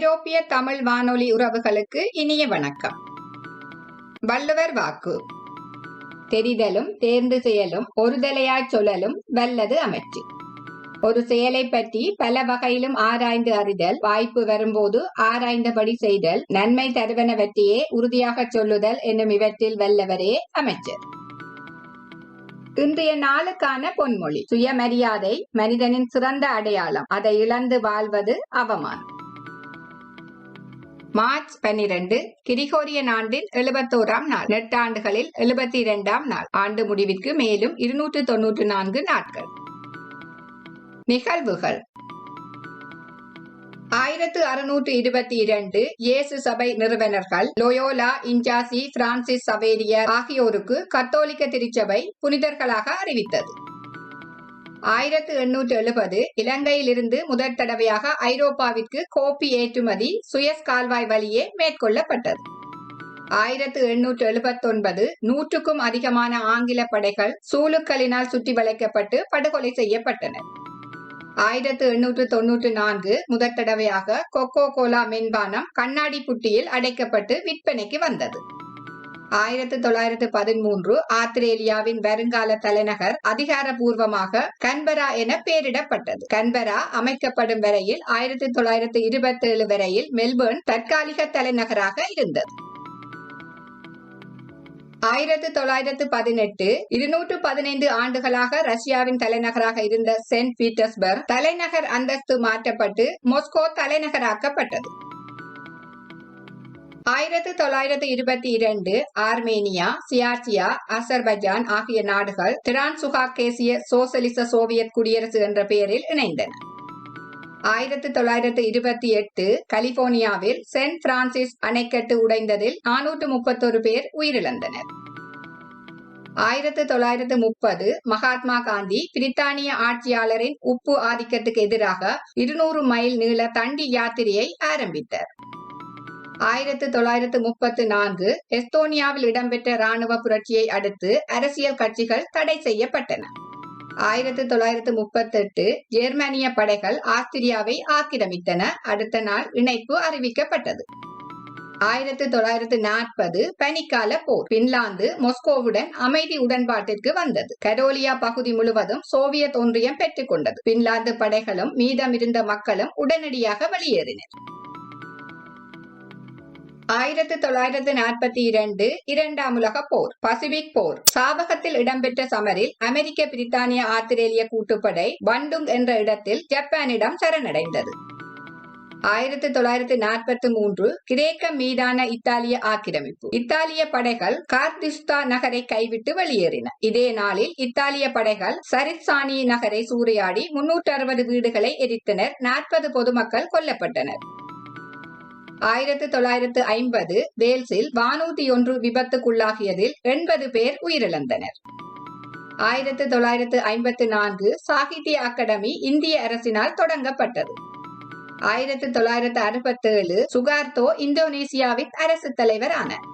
ஐரோப்பிய தமிழ் வானொலி உறவுகளுக்கு இனிய வணக்கம். வள்ளுவர் வாக்கு. தெரிதலும் தேர்ந்து செயலும் ஒருதலையாய் சொல்லலும் வல்லது அமைச்சு ஒரு செயலை பற்றி பல வகையிலும் ஆராய்ந்து அறிதல் வாய்ப்பு வரும்போது ஆராய்ந்தபடி செய்தல் நன்மை தருவனவற்றையே உறுதியாகச் சொல்லுதல் என்னும் இவற்றில் வல்லவரே அமைச்சர் இன்றைய நாளுக்கான பொன்மொழி சுயமரியாதை மனிதனின் சிறந்த அடையாளம் அதை இழந்து வாழ்வது அவமானம். மார்ச் பன்னிரண்டு கிரிகோரியன் ஆண்டின் எழுபத்தோராம் நாள் நெட்டாண்டுகளில் எழுபத்தி இரண்டாம் நாள். ஆண்டு முடிவிற்கு மேலும் இருநூற்று தொன்னூற்று நான்கு நாட்கள். நிகழ்வுகள். ஆயிரத்து அறுநூற்று இருபத்தி இரண்டு இயேசு சபை நிறுவனர்கள் லோயோலா இன்ஜாசி பிரான்சிஸ் சவேரியர் ஆகியோருக்கு கத்தோலிக்க திருச்சபை புனிதர்களாக அறிவித்தது. ஆயிரத்து எண்ணூற்று எழுபது இலங்கையிலிருந்து முதற் தடவையாக ஐரோப்பாவிற்கு கோப்பி ஏற்றுமதி சுயஸ் கால்வாய் வழியே மேற்கொள்ளப்பட்டது. ஆயிரத்து எண்ணூற்று எழுபத்தொன்பது நூற்றுக்கும் அதிகமான ஆங்கில படைகள் சூலுக்களினால் சுற்றி வளைக்கப்பட்டு படுகொலை செய்யப்பட்டனர் ஆயிரத்து எண்ணூற்று தொன்னூற்று நான்கு முதற் தடவையாக கொக்கோ கோலா மென்பானம் கண்ணாடி புட்டியில் அடைக்கப்பட்டு விற்பனைக்கு வந்தது. ஆயிரத்தி தொள்ளாயிரத்து பதிமூன்று ஆத்திரேலியாவின் வருங்கால தலைநகர் அதிகாரபூர்வமாக கன்பரா என பெயரிடப்பட்டது. கன்பரா அமைக்கப்படும் வரையில் ஆயிரத்தி தொள்ளாயிரத்து இருபத்தி ஏழு வரையில் மெல்பர்ன் தற்காலிக தலைநகராக இருந்தது. ஆயிரத்தி தொள்ளாயிரத்து பதினெட்டு இருநூற்று பதினைந்து ஆண்டுகளாக ரஷ்யாவின் தலைநகராக இருந்த சென்ட் பீட்டர்ஸ்பர்க் தலைநகர் அந்தஸ்து மாற்றப்பட்டு மொஸ்கோ தலைநகராக்கப்பட்டது. ஆயிரத்து தொள்ளாயிரத்து இருபத்தி இரண்டு ஆர்மேனியா சியார்சியா அசர்பைஜான் ஆகிய நாடுகள் டிரான்சுகாகேசிய சோசலிச சோவியத் குடியரசு என்ற பெயரில் இணைந்தன. ஆயிரத்து தொள்ளாயிரத்து இருபத்தி எட்டு கலிபோர்னியாவில் சென்ட் பிரான்சிஸ் அணைக்கட்டு உடைந்ததில் நானூற்று முப்பத்தொரு பேர் உயிரிழந்தனர். ஆயிரத்து தொள்ளாயிரத்து முப்பது மகாத்மா காந்தி பிரித்தானிய ஆட்சியாளரின் உப்பு ஆதிக்கத்துக்கு எதிராக இருநூறு மைல் நீள தண்டி யாத்திரையை ஆரம்பித்தார். ஆயிரத்து தொள்ளாயிரத்து முப்பத்து நான்கு எஸ்தோனியாவில் இடம்பெற்ற ராணுவ புரட்சியை அடுத்து அரசியல் கட்சிகள் தடை செய்யப்பட்டன. ஆயிரத்து தொள்ளாயிரத்து முப்பத்தெட்டு ஜெர்மனிய படைகள் ஆஸ்திரியாவை ஆக்கிரமித்தன. அடுத்த நாள் இணைப்பு அறிவிக்கப்பட்டது. ஆயிரத்து தொள்ளாயிரத்து நாற்பது பனிக்கால போர் பின்லாந்து மொஸ்கோவுடன் அமைதி உடன்பாட்டிற்கு வந்தது. கரோலியா பகுதி முழுவதும் சோவியத் ஒன்றியம் பெற்றுக்கொண்டது. பின்லாந்து படைகளும் மீதமிருந்த மக்களும் உடனடியாக வெளியேறினர். ஆயிரத்து தொள்ளாயிரத்து நாற்பத்தி இரண்டு இரண்டாம் உலக போர் பசிபிக் போர். சாபகத்தில் இடம்பெற்ற சமரில் அமெரிக்க பிரித்தானிய ஆத்திரேலிய கூட்டுப்படை பண்டுங் என்ற இடத்தில் ஜப்பானிடம் சரணடைந்தது. ஆயிரத்தி தொள்ளாயிரத்தி நாற்பத்தி மூன்று கிரேக்க மீதான இத்தாலிய ஆக்கிரமிப்பு. இத்தாலிய படைகள் கார்டிஸ்தா நகரை கைவிட்டு வெளியேறின. இதே நாளில் இத்தாலிய படைகள் சரிசானி நகரை சூறையாடி முன்னூற்று அறுபது வீடுகளை எரித்தனர். நாற்பது பொதுமக்கள் கொல்லப்பட்டனர். ஆயிரத்து தொள்ளாயிரத்து ஐம்பது வேல்ஸில் வானூத்தி ஒன்று விபத்துக்குள்ளாகியதில் எண்பது பேர் உயிரிழந்தனர். ஆயிரத்து தொள்ளாயிரத்து ஐம்பத்து நான்கு சாகித்ய அகாடமி இந்திய அரசினால் தொடங்கப்பட்டது. ஆயிரத்து தொள்ளாயிரத்து அறுபத்தேழு சுகார்த்தோ இந்தோனேசியாவின் அரசு தலைவர் ஆனார்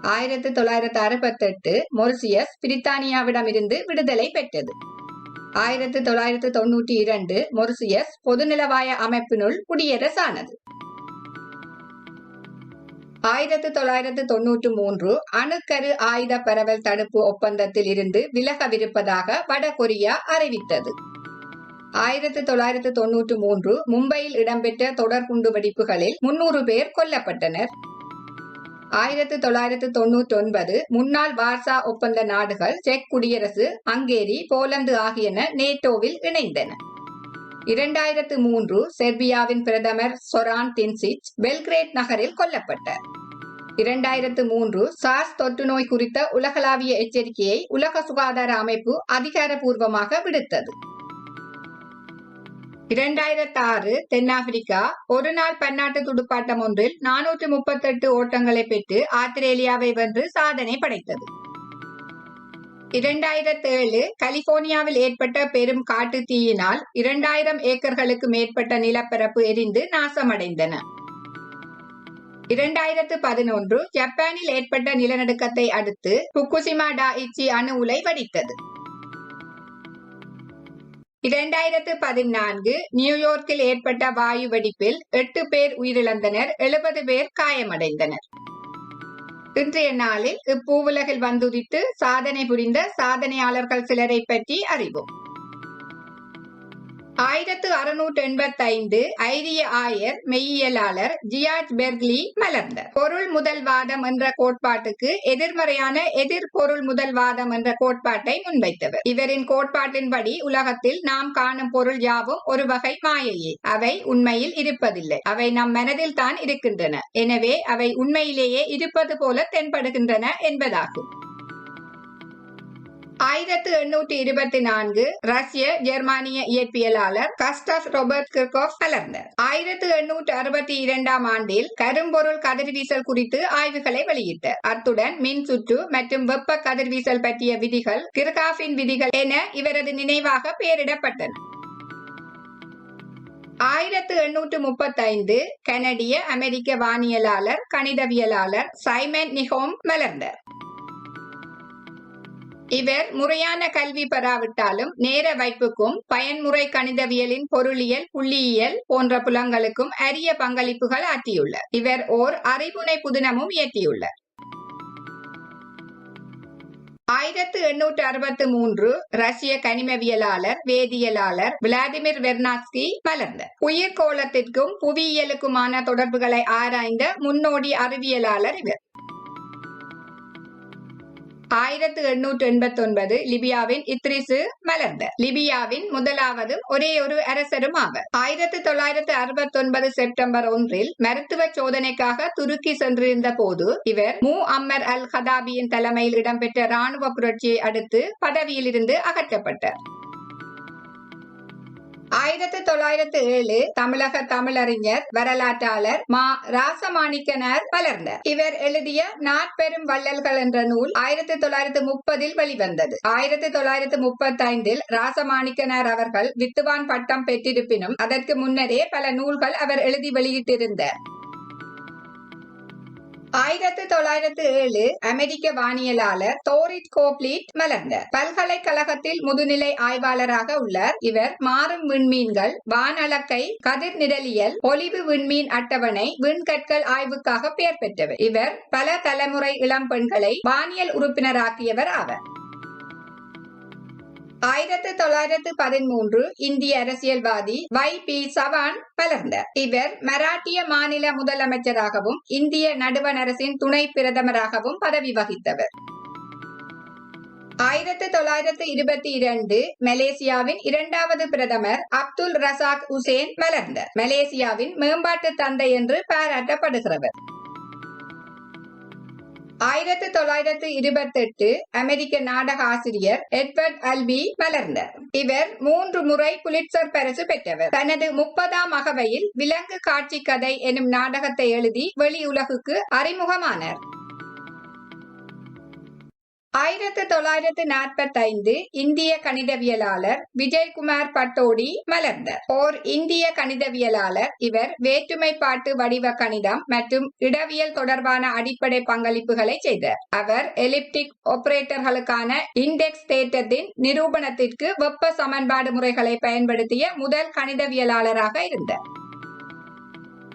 ஆயிரத்து தொள்ளாயிரத்து அறுபத்தெட்டு மொரிசியஸ் பிரித்தானியாவிடமிருந்து விடுதலை பெற்றது. ஆயிரத்து தொள்ளாயிரத்து தொன்னூற்றி இரண்டு மொரிசியஸ் பொதுநிலவாய அமைப்பினுள் குடியரசானது. ஆயிரத்து தொள்ளாயிரத்து தொன்னூற்று மூன்று அணுக்கரு ஆயுத பரவல் தடுப்பு ஒப்பந்தத்தில் இருந்து விலகவிருப்பதாக வடகொரியா அறிவித்தது. ஆயிரத்து தொள்ளாயிரத்து தொன்னூற்று மூன்று மும்பையில் இடம்பெற்ற தொடர் குண்டுவெடிப்புகளில் முன்னூறு பேர் கொல்லப்பட்டனர். ஆயிரத்து தொள்ளாயிரத்து தொன்னூற்றி ஒன்பது முன்னாள் வார்சா ஒப்பந்த நாடுகள் செக் குடியரசு ஹங்கேரி போலந்து ஆகியன நேட்டோவில் இணைந்தன. இரண்டாயிரத்து மூன்று செர்பியாவின் பிரதமர் சொரான் தின்சிச் பெல்கிரேட் நகரில் கொல்லப்பட்டார். இரண்டாயிரத்து மூன்று சார்ஸ் தொற்று நோய் குறித்த உலகளாவிய எச்சரிக்கையை உலக சுகாதார அமைப்பு அதிகாரப்பூர்வமாக விடுத்தது. இரண்டாயிரத்தி ஆறு தென்னாப்பிரிக்கா ஒரு நாள் பன்னாட்டு துடுப்பாட்டம் ஒன்றில் நானூற்று முப்பத்தெட்டு ஓட்டங்களை பெற்று ஆஸ்திரேலியாவை வென்று சாதனை படைத்தது. இரண்டாயிரத்தி ஏழு கலிபோர்னியாவில் ஏற்பட்ட பெரும் காட்டு தீயினால் இரண்டாயிரம் ஏக்கர்களுக்கு மேற்பட்ட நிலப்பரப்பு எரிந்து நாசமடைந்தன. இரண்டாயிரத்து பதினொன்று ஜப்பானில் ஏற்பட்ட நிலநடுக்கத்தை அடுத்து புக்குசிமா டாஇச்சி அணு உலை வடித்தது. இரண்டாயிரத்து பதினான்கு நியூயார்க்கில் ஏற்பட்ட வாயு வெடிப்பில் எட்டு பேர் உயிரிழந்தனர் எழுபது பேர் காயமடைந்தனர். இன்றைய நாளில் இப்பூவுலகில் வந்துதித்து சாதனை புரிந்த சாதனையாளர்கள் சிலரை பற்றி அறிவோம். ஆயிரத்து அறுநூற்று எண்பத்தி ஐந்து ஐரிய ஆயர் மெய்யியலாளர் ஜியார்ஜ் பெர்க்லி மலர்ந்தார். பொருள் முதல்வாதம் என்ற கோட்பாட்டுக்கு எதிர்மறையான எதிர் பொருள் முதல்வாதம் என்ற கோட்பாட்டை முன்வைத்தவர். இவரின் கோட்பாட்டின்படி உலகத்தில் நாம் காணும் பொருள் யாவும் ஒரு வகை மாயையே. அவை உண்மையில் இருப்பதில்லை. அவை நம் மனதில் தான் இருக்கின்றன. எனவே அவை உண்மையிலேயே இருப்பது போல தென்படுகின்றன என்பதாகும். ஆயிரத்து எண்ணூற்றி இருபத்தி நான்கு ரஷ்ய ஜெர்மானிய இயற்பியலாளர் கஸ்டப் ரோபர்ட் கிர்கோஃப் கலர்ந்தார் ஆயிரத்து எண்ணூற்று அறுபத்தி இரண்டாம் ஆண்டில் கரும்பொருள் கதிர்வீசல் குறித்து ஆய்வுகளை வெளியிட்டார். அத்துடன் மின் சுற்று மற்றும் வெப்ப கதிர்வீசல் பற்றிய விதிகள் கிர்காஃபின் விதிகள் என இவரது நினைவாக பெயரிடப்பட்டன. ஆயிரத்து எண்ணூற்று முப்பத்தைந்து கனடிய அமெரிக்க வானியலாளர் கணிதவியலாளர் சைமன் நிஹோம் மலர்ந்தார். இவர் முறையான கல்வி பெறாவிட்டாலும் நேர வைப்புக்கும் பயன்முறை கணிதவியலின் பொருளியல் புள்ளியியல் போன்ற புலங்களுக்கும் அரிய பங்களிப்புகள் ஆற்றியுள்ளார். இவர் ஓர் அறிவுனை புதினமும் இயற்றியுள்ளார். ஆயிரத்து எண்ணூற்று அறுபத்து மூன்று ரஷ்ய கனிமவியலாளர் வேதியியலாளர் விளாடிமிர் வெர்னாஸ்கி மலர்ந்தார் உயிர்கோளத்திற்கும் புவியியலுக்குமான தொடர்புகளை ஆராய்ந்த முன்னோடி அறிவியலாளர் இவர். ஆயிரத்து எண்ணூற்று எண்பத்தி ஒன்பது லிபியாவின் இத்ரிசு மலர்ந்த. லிபியாவின் முதலாவது ஒரே ஒரு அரசரும் ஆவர். ஆயிரத்து தொள்ளாயிரத்து அறுபத்தி ஒன்பது செப்டம்பர் ஒன்றில் மருத்துவ சோதனைக்காக துருக்கி சென்றிருந்த போது இவர் மு. அம்மர் அல் ஹதாபியின் தலைமையில் இடம்பெற்ற ராணுவ புரட்சியை அடுத்து பதவியிலிருந்து அகற்றப்பட்டார். ஆயிரத்தி தொள்ளாயிரத்து ஏழு தமிழக தமிழறிஞர் வரலாற்றாளர் மா. ராசமாணிக்கனார் வளர்ந்தார் இவர் எழுதிய நாற்பெரும் வள்ளல்கள் என்ற நூல் ஆயிரத்தி தொள்ளாயிரத்து முப்பதில் வெளிவந்தது. ஆயிரத்தி தொள்ளாயிரத்து முப்பத்தி ஐந்தில் ராசமாணிக்கனார் அவர்கள் வித்துவான் பட்டம் பெற்றிருப்பினும் அதற்கு முன்னரே பல நூல்கள் அவர் எழுதி வெளியிட்டிருந்தார். ஆயிரத்து தொள்ளாயிரத்து ஏழு அமெரிக்க வானியலாளர் தோரிட் கோப்லீட் மலர்ந்தார் பல்கலைக்கழகத்தில் முதுநிலை ஆய்வாளராக உள்ளார். இவர் மாறும் விண்மீன்கள் வானளக்கை கதிர் நிரலியல் ஒளிவு விண்மீன் அட்டவணை விண்கற்கள் ஆய்வுக்காக பெயர் பெற்றவர். இவர் பல தலைமுறை இளம் பெண்களை வானியல் உறுப்பினராக்கியவர் ஆவர். ஆயிரத்து தொள்ளாயிரத்து பதிமூன்று இந்திய அரசியல்வாதி வை பி சவான் வளர்ந்தார் இவர் மராட்டிய மாநில முதலமைச்சராகவும் இந்திய நடுவண் அரசின் துணை பிரதமராகவும் பதவி வகித்தவர். ஆயிரத்து தொள்ளாயிரத்து இருபத்தி இரண்டு மலேசியாவின் இரண்டாவது பிரதமர் அப்துல் ரசாக் உசேன் மலர்ந்தார் மலேசியாவின் மேம்பாட்டு தந்தை என்று பாராட்டப்படுகிறவர். ஆயிரத்தி தொள்ளாயிரத்து இருபத்தி எட்டு அமெரிக்க நாடக ஆசிரியர் எட்வர்ட் அல்பி வளர்ந்தார். இவர் மூன்று முறை புலிட்சர் பரிசு பெற்றவர். தனது முப்பதாம் அகவையில் விலங்கு காட்சி கதை எனும் நாடகத்தை எழுதி வெளியுலகுக்கு அறிமுகமானார். ஆயிரத்து தொள்ளாயிரத்து நாற்பத்தி ஐந்து இந்திய கணிதவியலாளர் விஜய்குமார் பட்டோடி மலர்ந்தார் ஓர் இந்திய கணிதவியலாளர் இவர் வேற்றுமைப்பாட்டு வடிவ கணிதம் மற்றும் இடவியல் தொடர்பான அடிப்படை பங்களிப்புகளை செய்தார் அவர் எலிப்டிக் ஆபரேட்டர்களுக்கான இண்டெக்ஸ் தேற்றத்தின் நிரூபணத்திற்கு வெப்ப சமன்பாடு முறைகளை பயன்படுத்திய முதல் கணிதவியலாளராக இருந்தார்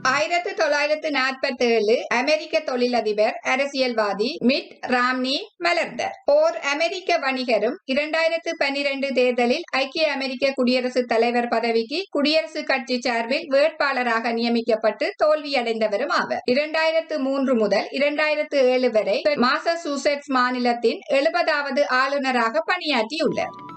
ஆயிரத்தி தொள்ளாயிரத்து நாற்பத்தி ஏழு அமெரிக்க தொழிலதிபர் அரசியல்வாதி மிட் ராம்னி மலர்ந்தார். ஓர் அமெரிக்க வணிகரும் இரண்டாயிரத்து பன்னிரண்டு தேர்தலில் ஐக்கிய அமெரிக்க குடியரசுத் தலைவர் பதவிக்கு குடியரசுக் கட்சி சார்பில் வேட்பாளராக நியமிக்கப்பட்டு தோல்வியடைந்தவரும் ஆவர். இரண்டாயிரத்து மூன்று முதல் இரண்டாயிரத்து ஏழு வரை மாசசூசெட்ஸ் மாநிலத்தின் எழுபதாவது ஆளுநராக பணியாற்றியுள்ளார்.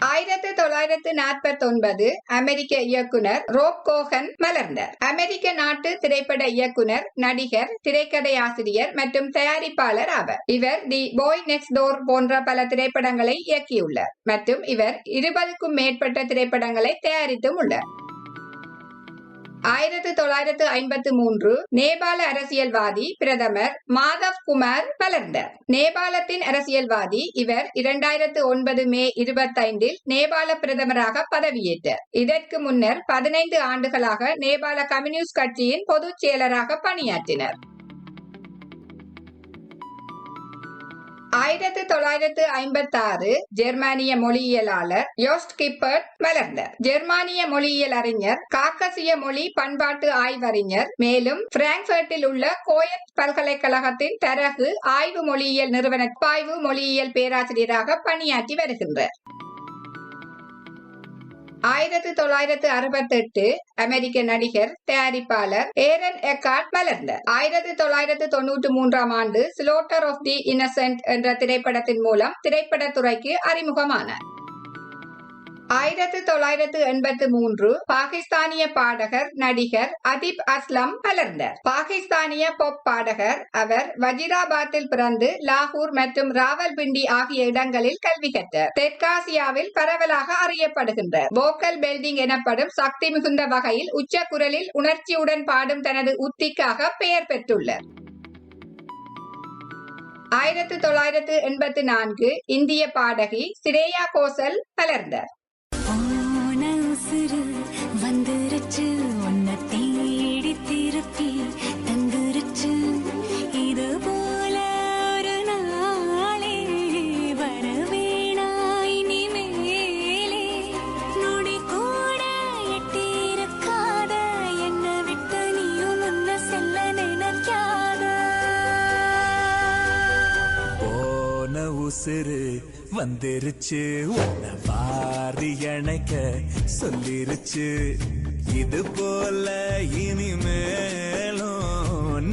ஆயிரத்தி தொள்ளாயிரத்து நாற்பத்தி ஒன்பது அமெரிக்க இயக்குனர் ரோப் கோஹன் மலர்ந்தார். அமெரிக்க நாட்டு திரைப்பட இயக்குனர் நடிகர் திரைக்கதை ஆசிரியர் மற்றும் தயாரிப்பாளர் ஆவர். இவர் தி பாய் நெக்ஸ்ட் டோர் போன்ற பல திரைப்படங்களை இயக்கியுள்ளார். மற்றும் இவர் இருபதுக்கும் மேற்பட்ட திரைப்படங்களை தயாரித்தும் உள்ளார். ஆயிரத்து தொள்ளாயிரத்து ஐம்பத்து மூன்று நேபாள அரசியல்வாதி பிரதமர் மாதவ் குமார் வளர்ந்தார் நேபாளத்தின் அரசியல்வாதி இவர் இரண்டாயிரத்து ஒன்பது மே இருபத்தைந்தில் நேபாள பிரதமராக பதவியேற்றார். இதற்கு முன்னர் பதினைந்து ஆண்டுகளாக நேபாள கம்யூனிஸ்ட் கட்சியின் பொதுச் செயலராக பணியாற்றினார். ஆயிரத்து தொள்ளாயிரத்து ஐம்பத்தி ஆறு ஜெர்மானிய மொழியியலாளர் யோஸ்ட் கிப்பர்ட் வளர்ந்தார். ஜெர்மானிய மொழியியல் அறிஞர் காக்கசிய மொழி பண்பாட்டு ஆய்வறிஞர் மேலும் பிராங்க்பர்ட்டில் உள்ள கோயத் பல்கலைக்கழகத்தின் தரகு ஆய்வு மொழியியல் நிறுவன பாய்வு மொழியியல் பேராசிரியராக பணியாற்றி வருகின்றார். ஆயிரத்தி தொள்ளாயிரத்து அறுபத்தி எட்டு அமெரிக்க நடிகர் தயாரிப்பாளர் ஏரன் எக்கார்ட் மலர்ந்தார். ஆயிரத்தி தொள்ளாயிரத்து தொன்னூற்றி மூன்றாம் ஆண்டு ஸ்லோட்டர் ஆஃப் தி இன்னசென்ட் என்ற திரைப்படத்தின் மூலம் திரைப்படத்துறைக்கு அறிமுகமானார். ஆயிரத்து தொள்ளாயிரத்து எண்பத்து மூன்று பாகிஸ்தானிய பாடகர் நடிகர் அதிப் அஸ்லம் வளர்ந்தார் பாகிஸ்தானிய பொப் பாடகர் அவர் வஜிராபாத்தில் பிறந்து லாகூர் மற்றும் ராவல்பிண்டி ஆகிய இடங்களில் கல்வி கற்றார். தெற்காசியாவில் பரவலாக அறியப்படுகின்றார். வோக்கல் பெல்டிங் எனப்படும் சக்தி மிகுந்த வகையில் உச்ச குரலில் உணர்ச்சியுடன் பாடும் தனது உத்திக்காக பெயர் பெற்றுள்ளார். ஆயிரத்து தொள்ளாயிரத்து எண்பத்து நான்கு இந்திய பாடகி சிரேயா கோசல் வளர்ந்தார் உசுறு வந்துருச்சு. உன்னை வாரி அணைக்க சொல்லிருச்சு. இது போல இனிமேலும்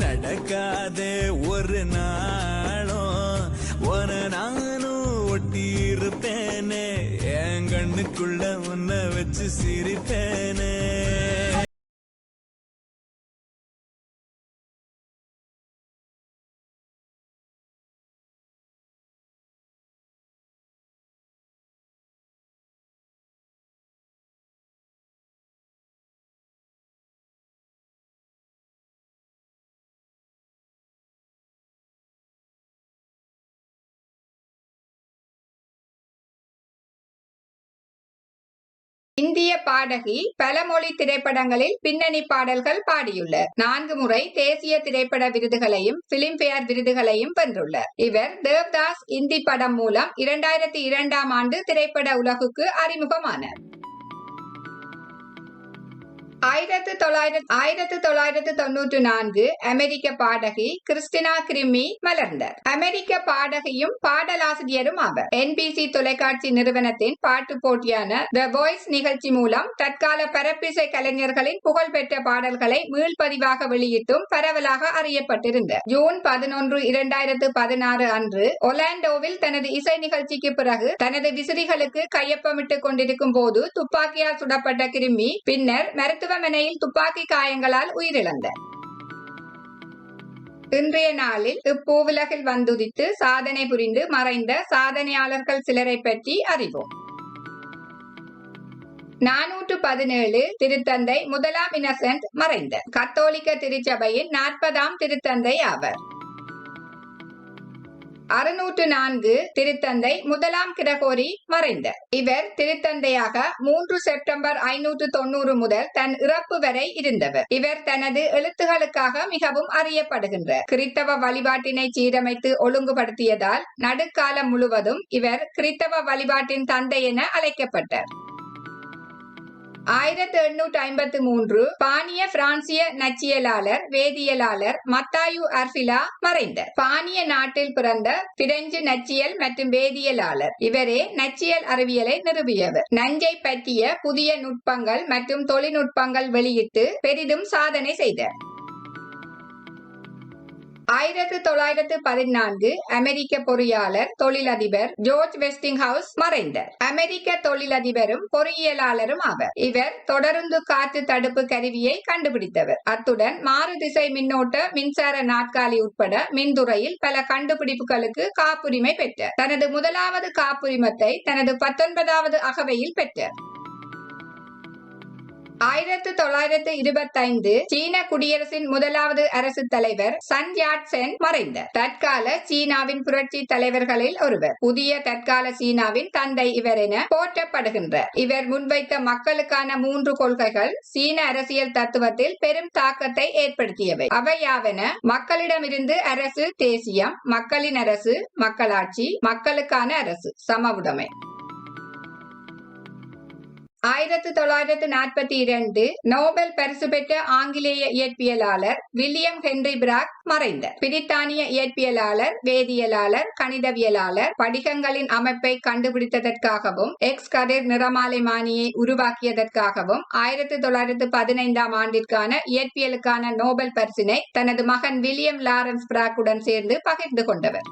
நடக்காதே ஒரு நாளும். ஒரு நானும் ஒட்டி இருப்பேனே என் கண்ணுக்குள்ள உன்னை வச்சு சிரிப்பேனே. இந்திய பாடகி பல மொழி திரைப்படங்களில் பின்னணி பாடல்கள் பாடியுள்ளார் நான்கு முறை தேசிய திரைப்பட விருதுகளையும் பிலிம்பேர் விருதுகளையும் வென்றுள்ளார் இவர் தேவ்தாஸ் இந்தி படம் மூலம் இரண்டாயிரத்தி இரண்டாம் ஆண்டு திரைப்பட உலகுக்கு அறிமுகமானார். ஆயிரத்து தொள்ளாயிரத்து ஆயிரத்து தொள்ளாயிரத்து தொன்னூற்று நான்கு அமெரிக்க பாடகி கிறிஸ்டினா கிரிமி மலர்ந்தார். அமெரிக்க பாடகியும் பாடலாசிரியரும் ஆவர். என்பிசி தொலைக்காட்சி நிறுவனத்தின் பாட்டு போட்டியான த வாய்ஸ் நிகழ்ச்சி மூலம் தற்கால பரப்பிசை கலைஞர்களின் புகழ்பெற்ற பாடல்களை மீள்பதிவாக வெளியிட்டும் பரவலாக அறியப்பட்டிருந்தார் ஜூன் பதினொன்று இரண்டாயிரத்து பதினாறு அன்று ஒலாண்டோவில் தனது இசை நிகழ்ச்சிக்கு பிறகு தனது விசிறிகளுக்கு கையொப்பமிட்டுக் கொண்டிருக்கும் போது துப்பாக்கியால் சுடப்பட்ட கிருமி பின்னர் மருத்துவ மருத்துவமனையில் துப்பாக்கி காயங்களால் உயிரிழந்தார் இன்றைய நாளில் இப்பூவுலகில் வந்துதித்து சாதனை புரிந்து மறைந்த சாதனையாளர்கள் சிலரை பற்றி அறிவோம். நானூற்று பதினேழு திருத்தந்தை முதலாம் இன்னசென்ட் மறைந்த. கத்தோலிக்க திருச்சபையின் நாற்பதாம் திருத்தந்தை ஆவர். அறுநூற்று நான்கு திருத்தந்தை முதலாம் கிரகோரி மறைந்தார் இவர் திருத்தந்தையாக மூன்று செப்டம்பர் ஐநூற்று தொண்ணூறு முதல் தன் இறப்பு வரை இருந்தவர். இவர் தனது எழுத்துகளுக்காக மிகவும் அறியப்படுகின்றார். கிறித்தவ வழிபாட்டினை சீரமைத்து ஒழுங்குபடுத்தியதால் நடுக்காலம் முழுவதும் இவர் கிறித்தவ வழிபாட்டின் தந்தை என அழைக்கப்பட்டார். ஆயிரத்தி எண்ணூற்றி ஐம்பத்தி மூன்று பானிய பிரான்சிய நச்சியலாளர் வேதியியலாளர் மத்தாயு அர்பிலா மறைந்தார். பானிய நாட்டில் பிறந்த பிரெஞ்சு நச்சியல் மற்றும் வேதியியலாளர். இவரே நச்சியல் அறிவியலை நிறுவியவர். நஞ்சை பற்றிய புதிய நுட்பங்கள் மற்றும் தொழில்நுட்பங்கள் வெளியிட்டு பெரிதும் சாதனை செய்தார். ஆயிரத்து தொள்ளாயிரத்து பதினான்கு அமெரிக்க பொறியாளர் தொழிலதிபர் ஜோர்ஜ் வெஸ்டிங் ஹவுஸ் மறைந்தார். அமெரிக்க தொழிலதிபரும் பொறியியலாளரும் ஆவர். இவர் தொடருந்து காற்று தடுப்பு கருவியை கண்டுபிடித்தவர். அத்துடன் மாறு திசை மின்னோட்ட மின்சார நாற்காலி உட்பட மின்துறையில் பல கண்டுபிடிப்புகளுக்கு காப்புரிமை பெற்றார். தனது முதலாவது காப்புரிமத்தை தனது பத்தொன்பதாவது அகவையில் பெற்றார். ஆயிரத்து தொள்ளாயிரத்து இருபத்தைந்து சீன குடியரசின் முதலாவது அரசு தலைவர் சன் யாட் சென் மறைந்தார். தற்கால சீனாவின் புரட்சி தலைவர்களில் ஒருவர். புதிய தற்கால சீனாவின் தந்தை இவர் என போற்றப்படுகின்றார். இவர் முன்வைத்த மக்களுக்கான மூன்று கொள்கைகள் சீன அரசியல் தத்துவத்தில் பெரும் தாக்கத்தை ஏற்படுத்தியவை. அவையாவன மக்களிடமிருந்து அரசு தேசியம் மக்களின் அரசு மக்களாட்சி மக்களுக்கான அரசு சமவுடைமை ஆயிரத்து தொள்ளாயிரத்து நாற்பத்தி இரண்டு நோபல் பரிசு பெற்ற ஆங்கிலேய இயற்பியலாளர் வில்லியம் ஹென்றி பிராக் மறைந்தார். பிரித்தானிய இயற்பியலாளர் வேதியியலாளர் கணிதவியலாளர் படிகங்களின் அமைப்பை கண்டுபிடித்ததற்காகவும் எக்ஸ் கதிர் நிறமாலைமானியை உருவாக்கியதற்காகவும் ஆயிரத்து தொள்ளாயிரத்து பதினைந்தாம் ஆண்டிற்கான இயற்பியலுக்கான நோபல் பரிசினை தனது மகன் வில்லியம் லாரன்ஸ் பிராக்குடன் சேர்ந்து பகிர்ந்து கொண்டவர்.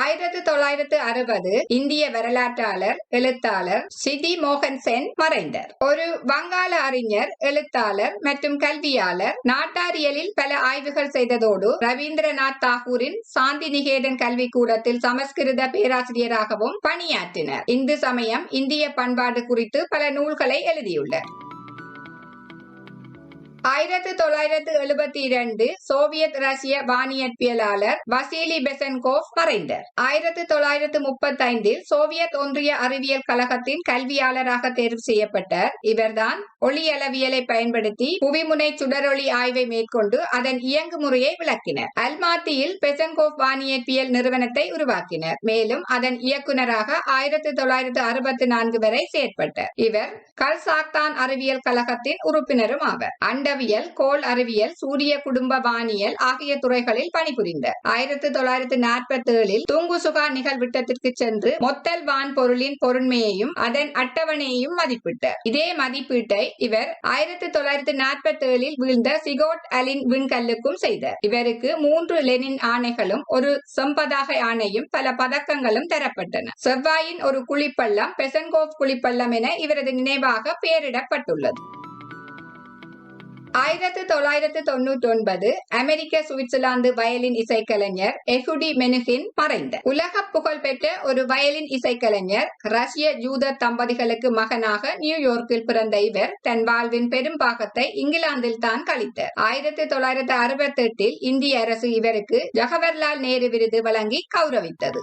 ஆயிரத்து தொள்ளாயிரத்து அறுபது இந்திய வரலாற்றாளர் எழுத்தாளர் சிதி மோகன் சென் மறைந்தார். ஒரு வங்காள அறிஞர் எழுத்தாளர் மற்றும் கல்வியாளர் நாட்டாரியலில் பல ஆய்வுகள் செய்ததோடு ரவீந்திரநாத் தாகூரின் சாந்தி நிகேதன் கல்விக்கூடத்தில் சமஸ்கிருத பேராசிரியராகவும் பணியாற்றினார். இந்து சமயம் இந்திய பண்பாடு குறித்து பல நூல்களை எழுதியுள்ளார். ஆயிரத்து தொள்ளாயிரத்து எழுபத்தி இரண்டு சோவியத் ரஷ்ய வானியற்பியலாளர் வசீலி பெசன்கோவ் மறைந்தார். ஆயிரத்து தொள்ளாயிரத்து முப்பத்தி ஐந்தில் சோவியத் ஒன்றிய அறிவியல் கழகத்தின் கல்வியாளராக தேர்வு செய்யப்பட்டார். இவர்தான் ஒளியளவியலை பயன்படுத்தி புவிமுனை சுடரொளி ஆய்வை மேற்கொண்டு அதன் இயங்கு முறையை விளக்கினர். அல்மாத்தியில் பெசன்கோவ் வானியற்பியல் நிறுவனத்தை உருவாக்கினர். மேலும் அதன் இயக்குநராக ஆயிரத்து தொள்ளாயிரத்து அறுபத்தி நான்கு வரை செயற்பட்டார். இவர் கல்சாக்தான் அறிவியல் கழகத்தின் உறுப்பினரும் ஆவர். அண்டவியல் கோள் அறிவியல் சூரிய குடும்ப வானியல் ஆகிய துறைகளில் பணிபுரிந்தார் ஆயிரத்தி தொள்ளாயிரத்தி நாற்பத்தி ஏழில் தூங்குசுகா நிகழ்விட்டத்திற்கு சென்று மொத்தல் வான் பொருளின் பொருண்மையையும் அதன் அட்டவணையையும் மதிப்பிட்டார் இதே மதிப்பீட்டை இவர் ஆயிரத்தி தொள்ளாயிரத்தி நாற்பத்தி ஏழில் வீழ்ந்த சிகோட் அலின் விண்கல்லுக்கும் செய்தார். இவருக்கு மூன்று லெனின் ஆணைகளும் ஒரு செம்பதாக ஆணையும் பல பதக்கங்களும் தரப்பட்டன. செவ்வாயின் ஒரு குழிப்பள்ளம் பெசன்கோவ் குழிப்பள்ளம் என இவரது நினைவாக பெயரிடப்பட்டுள்ளது. ஆயிரத்து தொள்ளாயிரத்து தொண்ணூற்றி ஒன்பது அமெரிக்க சுவிட்சர்லாந்து வயலின் இசைக்கலைஞர் எஃபுடி மெனுஹின் மறைந்த. உலக புகழ்பெற்ற ஒரு வயலின் இசைக்கலைஞர் ரஷ்ய ஜூத தம்பதிகளுக்கு மகனாக நியூயோர்க்கில் பிறந்த இவர் தன் வாழ்வின் பெரும் பாகத்தை இங்கிலாந்தில் தான் கழித்தார். ஆயிரத்தி தொள்ளாயிரத்து அறுபத்தி எட்டில் இந்திய அரசு இவருக்கு ஜவஹர்லால் நேரு விருது வழங்கி கௌரவித்தது.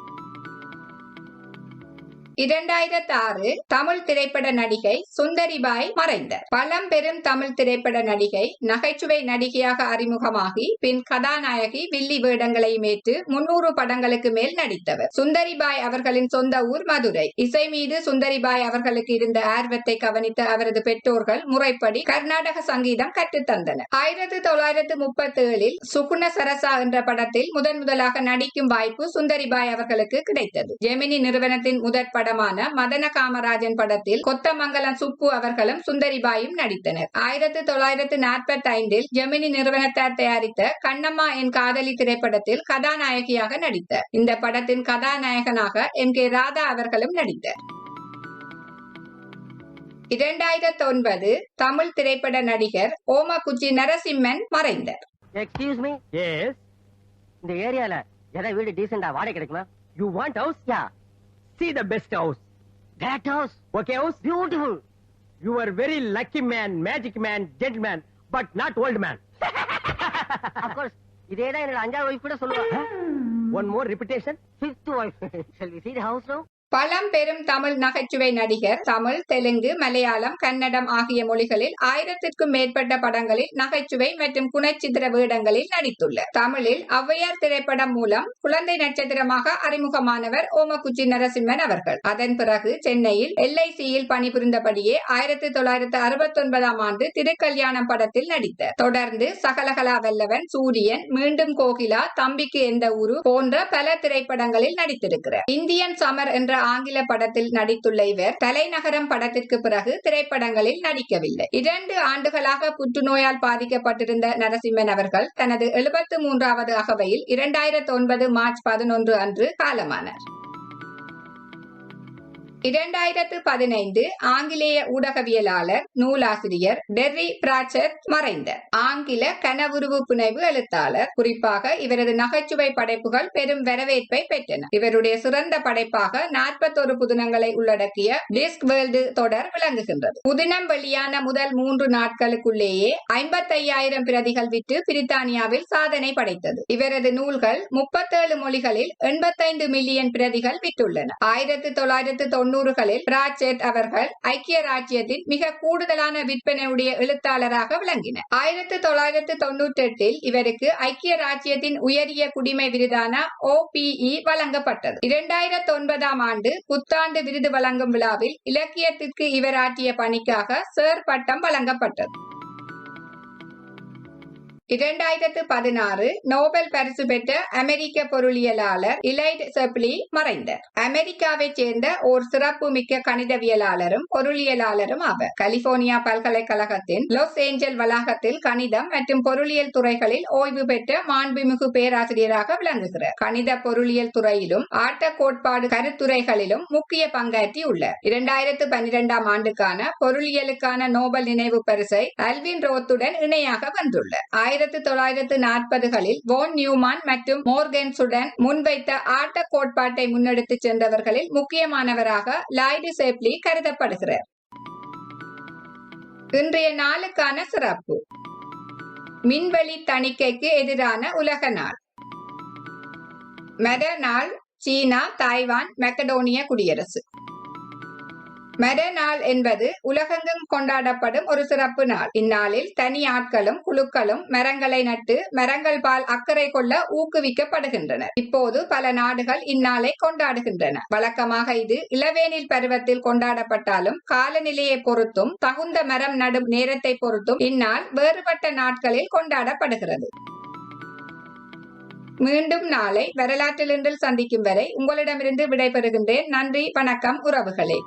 இரண்டாயிரத்தி ஆறு தமிழ் திரைப்பட நடிகை சுந்தரிபாய் மறைந்தார். பழம்பெரும் தமிழ் திரைப்பட நடிகை நகைச்சுவை நடிகையாக அறிமுகமாகி பின் கதாநாயகி வில்லி வேடங்களை ஏற்று முன்னூறு படங்களுக்கு மேல் நடித்தவர். சுந்தரிபாய் அவர்களின் சொந்த ஊர் மதுரை. இசை மீது சுந்தரிபாய் அவர்களுக்கு இருந்த ஆர்வத்தை கவனித்த அவரது பெற்றோர்கள் முறைப்படி கர்நாடக சங்கீதம் கற்றுத்தந்தனர் ஆயிரத்தி தொள்ளாயிரத்து முப்பத்தி ஏழில் சுகுண சரசா என்ற படத்தில் முதன் முதலாக நடிக்கும் வாய்ப்பு சுந்தரிபாய் அவர்களுக்கு கிடைத்தது. ஜெமினி நிறுவனத்தின் முதற் படமான மதன காமராஜன் படத்தில் கொத்தமங்கலம் சுப்பு அவர்களும் சுந்தரிபாயும் நடித்தனர். ஆயிரத்தி தொள்ளாயிரத்து நாற்பத்தி ஐந்தில் ஜெமினி நிறுவனத்தார் தயாரித்த கண்ணம்மா என் காதலி திரைப்படத்தில் கதாநாயகியாக நடித்தார். இந்த படத்தின் கதாநாயகனாக எம் கே ராதா அவர்களும் நடித்தார். இரண்டாயிரத்தி ஒன்பது தமிழ் திரைப்பட நடிகர் ஓமகுச்சி நரசிம்மன் மறைந்தார். எக்ஸ்கியூஸ் மீ எஸ் இந்த ஏரியால எதை வீடு டீசெண்டா வாடகை கிடைக்குமா? You want house yeah see the best house great house okay house beautiful you are very lucky man magic man gentleman but not old man of course இதே தான் என்னோட அஞ்சாவது ஒய்ஃப் கூட சொல்லுவாங்க one more repetition fifth wife shall we see the house now பழம்பெரும் தமிழ் நகைச்சுவை நடிகர் தமிழ் தெலுங்கு மலையாளம் கன்னடம் ஆகிய மொழிகளில் ஆயிரத்திற்கும் மேற்பட்ட படங்களில் நகைச்சுவை மற்றும் குணச்சித்திர வேடங்களில் நடித்துள்ளார். தமிழில் ஔவையார் திரைப்படம் மூலம் குழந்தை நட்சத்திரமாக அறிமுகமானவர் ஓமக்குச்சி நரசிம்மன் அவர்கள். அதன் பிறகு சென்னையில் எல்ஐசியில் பணிபுரிந்தபடியே ஆயிரத்தி தொள்ளாயிரத்தி அறுபத்தி ஒன்பதாம் ஆண்டு திருக்கல்யாணம் படத்தில் நடித்தார். தொடர்ந்து சகலகலா வல்லவன் சூரியன் மீண்டும் கோகிலா தம்பிக்கு எந்த ஊரு போன்ற பல திரைப்படங்களில் நடித்திருக்கிறார். இந்தியன் சமர் என்ற ஆங்கில படத்தில் நடித்துள்ள இவர் தலைநகரம் படத்திற்கு பிறகு திரைப்படங்களில் நடிக்கவில்லை. இரண்டு ஆண்டுகளாக புற்றுநோயால் பாதிக்கப்பட்டிருந்த நரசிம்மன் அவர்கள் தனது எழுபத்து மூன்றாவது அகவையில் இரண்டாயிரத்தி ஒன்பது மார்ச் பதினொன்று அன்று காலமானார். இரண்டாயிரத்து பதினைந்து ஆங்கிலேய ஊடகவியலாளர் நூலாசிரியர் டெர்ரி பிராச்சட் மறைந்தார் ஆங்கில கனவுருவு புனைவு எழுத்தாளர். குறிப்பாக இவரது நகைச்சுவை படைப்புகள் பெரும் வரவேற்பை பெற்றன. இவருடைய சிறந்த படைப்பாக நாற்பத்தொரு புதினங்களை உள்ளடக்கிய டிஸ்க் வேர்ல்டு தொடர் விளங்குகின்றது. புதினம் வெளியான முதல் மூன்று நாட்களுக்குள்ளேயே ஐம்பத்தையாயிரம் பிரதிகள் விற்று பிரித்தானியாவில் சாதனை படைத்தது. இவரது நூல்கள் முப்பத்தேழு மொழிகளில் எண்பத்தைந்து மில்லியன் பிரதிகள் விற்றுள்ளன. ஆயிரத்தி தொள்ளாயிரத்து தொண்ணூறுகளில் பிராச்செட் அவர்கள் ஐக்கிய ராஜ்யத்தின் மிக கூடுதலான விற்பனையுடைய எழுத்தாளராக விளங்கினர். ஆயிரத்தி தொள்ளாயிரத்து தொன்னூற்றி எட்டில் இவருக்கு ஐக்கிய ராஜ்யத்தின் உயரிய குடிமை விருதான ஓபிஇ வழங்கப்பட்டது. இரண்டாயிரத்தி ஒன்பதாம் ஆண்டு புத்தாண்டு விருது வழங்கும் விழாவில் இலக்கியத்திற்கு இவர் ஆற்றிய பணிக்காக சேர் பட்டம் வழங்கப்பட்டது. இரண்டாயிரத்து பதினாறு நோபல் பரிசு பெற்ற அமெரிக்க பொருளியலாளர் இலைட் செப்லி மறைந்தார். அமெரிக்காவைச் சேர்ந்த ஓர் சிறப்புமிக்க கணிதவியலாளரும் பொருளியலாளரும் ஆவர். கலிபோர்னியா பல்கலைக்கழகத்தின் லாஸ் ஏஞ்சல் வளாகத்தில் கணிதம் மற்றும் பொருளியல் துறைகளில் ஓய்வு பெற்ற மாண்புமிகு பேராசிரியராக விளங்குகிறார். கணித பொருளியல் துறையிலும் ஆட்ட கோட்பாடு கருத்துரைகளிலும் முக்கிய பங்காற்றி உள்ளார் இரண்டாயிரத்து பன்னிரெண்டாம் ஆண்டுக்கான பொருளியலுக்கான நோபல் நினைவு பரிசை அல்வின் ரோத்துடன் இணையாக வந்துள்ளார் ஆயிரத்து தொள்ளாயிரத்து நாற்பதுகளில் வோன் நியூமான் மற்றும் மோர்கன்ஸுடன் முன்வைத்த ஆட்ட கோட்பாட்டை முன்னெடுத்துச் சென்றவர்களில் முக்கியமானவராக லாய்டு சேப்லி கருதப்படுகிறார். இன்றைய நாளுக்கான சிறப்பு. மின்வெளி தணிக்கைக்கு எதிரான உலக நாள். மத நாள் சீனா தாய்வான் மெக்கடோனிய குடியரசு. மர நாள் என்பது உலகெங்கும் கொண்டாடப்படும் ஒரு சிறப்பு நாள். இந்நாளில் தனி ஆட்களும் குழுக்களும் மரங்களை நட்டு மரங்கள் பால் அக்கறை கொள்ள ஊக்குவிக்கப்படுகின்றனர். இப்போது பல நாடுகள் இந்நாளை கொண்டாடுகின்றன. வழக்கமாக இது இளவேனில் பருவத்தில் கொண்டாடப்பட்டாலும் காலநிலையை பொறுத்தும் தகுந்த மரம் நடும் நேரத்தை பொறுத்தும் இந்நாள் வேறுபட்ட நாட்களில் கொண்டாடப்படுகிறது. மீண்டும் நாளை வரலாற்றில் சந்திக்கும் வரை உங்களிடமிருந்து விடைபெறுகின்றேன். நன்றி வணக்கம் உறவுகளே.